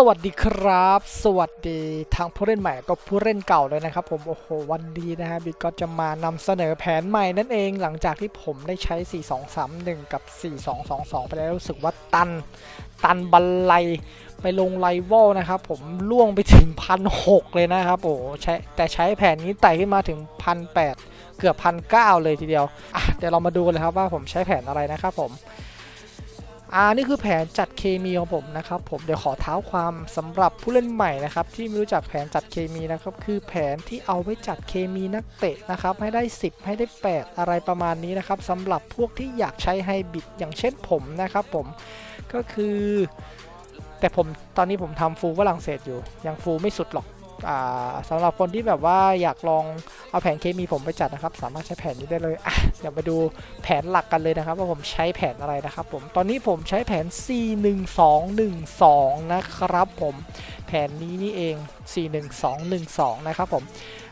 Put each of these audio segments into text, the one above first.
สวัสดีครับ สวัสดีทางผู้เล่นใหม่ก็ผู้เล่นเก่าเลยนะครับผมโอ้โหวันนี้นะฮะบิ๊กก็จะมานำเสนอแผนใหม่นั่นเองหลังจากที่ผมได้ใช้ 4231 กับ 4222 ไปแล้วรู้สึกว่าตัน ตันบันไลไปลงไลวอลนะครับผมล่วงไปถึงพันหเลยนะครับโอ้ใช้แต่ใช้แผนนี้ไต่ขึ้นมาถึงพันแเกือบพันเเลยทีเดียวอะเดี๋ยวเรามาดูกันเลยครับว่าผมใช้แผนอะไรนะครับผม อ่านี่คือแผนจัดเคมีของผมนะครับผมเดี๋ยวขอเท้าความสำหรับผู้เล่นใหม่นะครับที่ไม่รู้จักแผนจัดเคมีนะครับคือแผนที่เอาไว้จัดเคมีนักเตะนะครับให้ได้ 10 ให้ได้ 8 อะไรประมาณนี้นะครับสำหรับพวกที่อยากใช้ไฮบิดอย่างเช่นผมนะครับผมก็คือ แต่ผมตอนนี้ผมทำฟูลฝรั่งเศสอยู่ ยังฟูลไม่สุดหรอก สำหรับคนที่แบบว่าอยากลองเอาแผนเคมีผมไปจัดนะครับ สามารถใช้แผนนี้ได้เลยอะเดี๋ยวมาดูแผนหลักกันเลยนะครับ ว่าผมใช้แผนอะไรนะครับ ผมตอนนี้ผมใช้แผน 41212 นะครับผมแผนนี้นี่เอง 41212 นะครับผม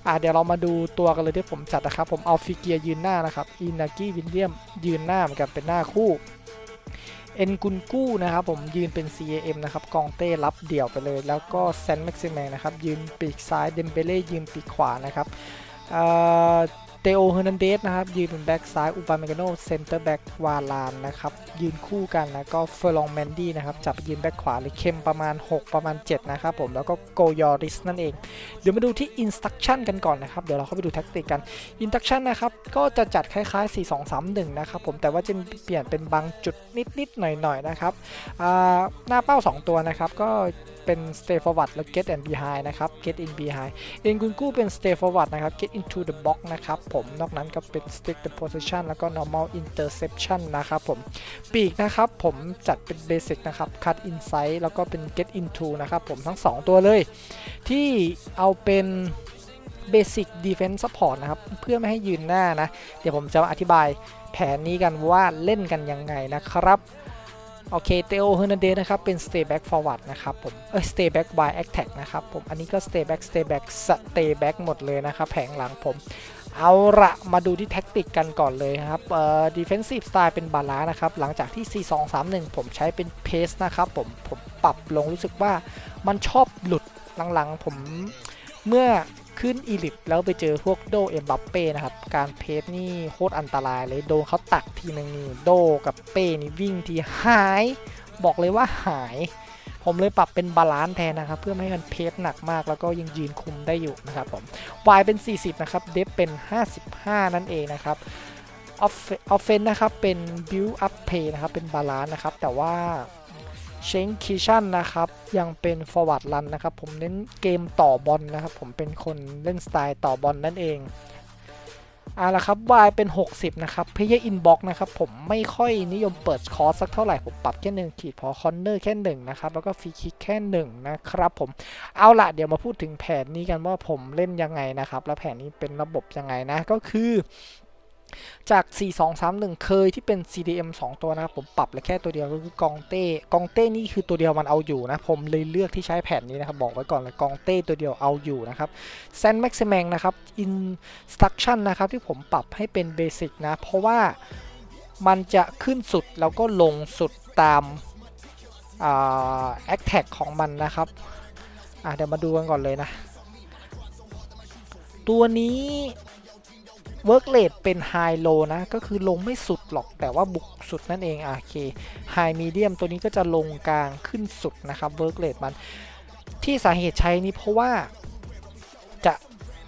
อะเดี๋ยวเรามาดูตัวกันเลยที่ผมจัดนะครับ ผมเอาฟิเกียยืนหน้านะครับอินากิวินเลียมยืนหน้าเหมือนกันเป็นหน้าคู่ เอ็นกุนกู้นะครับผมยืนเป็น CAM นะครับกองเต้รับเดี่ยวไปเลย แล้วก็แซนแม็กซิแมนะครับยืนปีกซ้ายเดมเบเล่ยืนปีกขวานะครับ เตโอเฮอร์นันเดสนะครับยืนเป็นแบ็กซ้ายอุปาเมกาโนเซนเตอร์แบ็กวาลานนะครับยืนคู่กันแล้วก็เฟอร์ลองแมนดี้นะครับจับยืนแบ็กขวาเลยเข้มประมาณ 6 ประมาณ 7 นะครับผมแล้วก็โกยอริสนั่นเอง เดี๋ยวมาดูที่ Instruction กันก่อนนะครับ เดี๋ยวเราเข้าไปดูแท็กติกกัน Instruction นะครับก็จะจัดคล้ายๆ 4 2 3 1 นะครับผมแต่ว่าจะเปลี่ยนเป็นบางจุดนิดๆหน่อยๆนะครับหน้าเป้า 2 ตัวนะครับก็ เป็น stay forward แล้ว get and behind นะครับ get in behind เอ็นกุนกู้เป็น stay forward นะครับ get into the box นะครับผมนอกนั้นก็เป็น stick the position แล้วก็ normal interception นะครับผมปีกนะครับผมจัดเป็น basic นะครับ cut inside แล้วก็เป็น get into นะครับผมทั้ง 2 ตัวเลย ที่เอาเป็น Basic Defense Support นะครับ เพื่อไม่ให้ยืนหน้านะ เดี๋ยวผมจะอธิบายแผนนี้กันว่าเล่นกันยังไงนะครับ โอเคเตโอเฮอร์นันเดสนะครับเป็น Stay Back Forward นะครับผมเอ้ย Stay Back by Attack นะครับผมอันนี้ก็ Stay Back Stay Back Stay Back หมดเลยนะครับแผงหลังผมเอาละมาดูที่แท็กติกกันก่อนเลยครับเอ่อ Defensive Style เป็นบาลานะครับ หลังจากที่ 4 2 3 1 ผมใช้เป็น Pace นะครับผม ผมปรับลงรู้สึกว่ามันชอบหลุดหลังๆ ผมเมื่อ ขึ้นอีลิทแล้วไปเจอพวกโดเอ็มบัปเป้นะครับ การเพสนี่โคตรอันตรายเลยโดนเขาตักทีนึงนี่โดกับเป้นี่วิ่งทีหาย บอกเลยว่าหาย ผมเลยปรับเป็นบาลานซ์แทนนะครับ เพื่อไม่ให้มันเพสหนักมากแล้วก็ยังยืนคุมได้อยู่นะครับผม Y เป็น 40 นะครับ เดฟเป็น 55 นั่นเองนะครับออฟเฟนนะครับเป็น build up play นะครับเป็นบาลานซ์นะครับแต่ว่า เชงคิชันนะครับ ยังเป็น forward run นะครับ ผมเน้นเกมต่อบอลนะครับ ผมเป็นคนเล่นสไตล์ต่อบอลนั่นเองเอาละครับ Y เป็น 60 นะครับ Player Inbox นะครับ ผมไม่ค่อยนิยมเปิดคอร์สสักเท่าไหร่ ผมปรับแค่หนึ่งขีดพอคอนเนอร์แค่หนึ่งนะครับ แล้วก็ฟรีคิกแค่หนึ่งนะครับผมเอาละเดี๋ยวมาพูดถึงแผนนี้กันว่าผมเล่นยังไงนะครับ แล้วแผนนี้เป็นระบบยังไงนะ ก็คือ จาก 4 2 3 1 เคยที่เป็น CDM 2 ตัวนะครับ ผมปรับเลยแค่ตัวเดียวก็คือกองเต้ กองเต้นี่คือตัวเดียวมันเอาอยู่นะ ผมเลยเลือกที่ใช้แผ่นนี้นะครับ บอกไว้ก่อนเลยกองเต้ตัวเดียวเอาอยู่นะครับเซนแม็กซิแมงนะครับ Instruction นะครับที่ผมปรับให้เป็นเบสิกนะ เพราะว่ามันจะขึ้นสุดแล้วก็ลงสุดตามแอคแท็กของมันนะครับเดี๋ยวมาดูกันก่อนเลยนะ ตัวนี้ เวิร์กเลดเป็นไฮโลนะ ก็คือลงไม่สุดหรอกแต่ว่าบุกสุดนั่นเองโอเคไฮมีเดียมตัวนี้ก็จะลงกลางขึ้นสุดนะครับเวิร์กเลดมันที่สาเหตุใช้นี้เพราะว่าจะ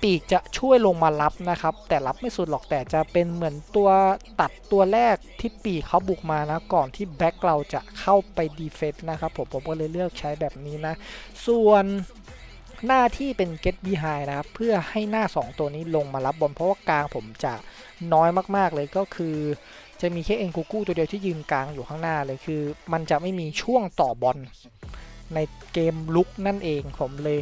ปีกจะช่วยลงมารับนะครับ แต่รับไม่สุดหรอกแต่จะเป็นเหมือนตัวตัดตัวแรกที่ปีกเขาบุกมานะก่อนที่แบ็กเราจะเข้าไปดีเฟนต์นะครับผมผมก็เลยเลือกใช้แบบนี้นะ ส่วน หน้าที่เป็น get behind นะครับ เพื่อให้หน้า 2 ตัวนี้ลงมารับบอลเพราะว่ากลางผมจะน้อยมากๆเลยก็คือ จะมีแค่เอ็นกูกูตัวเดียวที่ยืนกลางอยู่ข้างหน้าเลยคือ มันจะไม่มีช่วงต่อบอลในเกมลุกนั่นเองผมเลย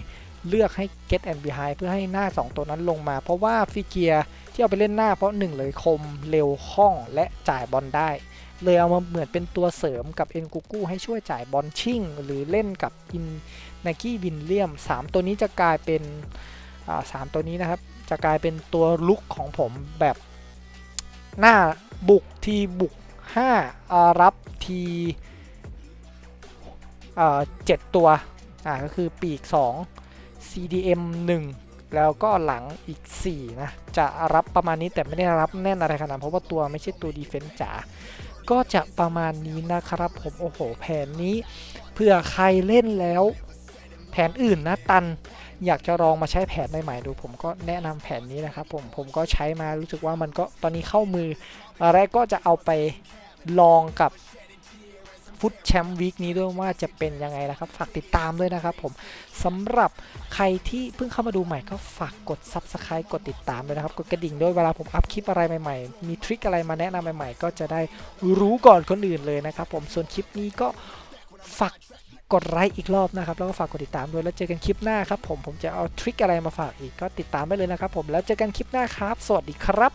เลือกให้ get and behind เพื่อให้หน้า 2 ตัวนั้นลงมา เพราะว่าฟิเกียที่เอาไปเล่นหน้าเพราะ 1 เลยคมเร็วคล่องและจ่ายบอลได้ เลยเอามาเหมือนเป็นตัวเสริมกับเอ็นกูกูให้ช่วยจ่ายบอลชิ่ง หรือเล่นกับอิน นกี้วินเลียม 3 ตัวนี้จะกลายเป็นสามตัวนี้นะครับ จะกลายเป็นตัวลุกของผมแบบหน้าบุกทีบุก5รับทีเจ็ดตัวอ่าก็คือปีก 2 CDM 1 แล้วก็หลังอีก 4 นะ จะรับประมาณนี้แต่ไม่ได้รับแน่นอะไรขนาดเพราะว่าตัวไม่ใช่ตัวดีเฟนส์จ๋าก็จะประมาณนี้นะครับผม โอ้โห แผนนี้เผื่อใครเล่นแล้ว ผนอื่นนะตันอยากจะลองมาใช้แผนใหม่ๆดู ผมก็แนะนำแผนนี้นะครับผมผมก็ใช้มารู้สึกว่ามันก็ตอนนี้เข้ามืออะไรก็จะเอาไปลองกับฟุตแชมป์วีคนี้ด้วยว่าจะเป็นยังไงนะครับ ฝากติดตามด้วยนะครับผมสำหรับใครที่เพิ่งเข้ามาดูใหม่ก็ฝากกด Subscribe กดติดตามด้วยนะครับ กดกระดิ่งด้วยเวลาผมอัพคลิปอะไรใหม่ๆ มีทริคอะไรมาแนะนำใหม่ๆ ก็จะได้รู้ก่อนคนอื่นเลยนะครับผมส่วนคลิปนี้ก็ฝาก กดไลค์อีกรอบนะครับแล้วก็ฝากกดติดตามด้วยแล้วเจอกันคลิปหน้าครับผมผมจะเอาทริคอะไรมาฝากอีกก็ติดตามได้เลยนะครับผมแล้วเจอกันคลิปหน้าครับ สวัสดีครับ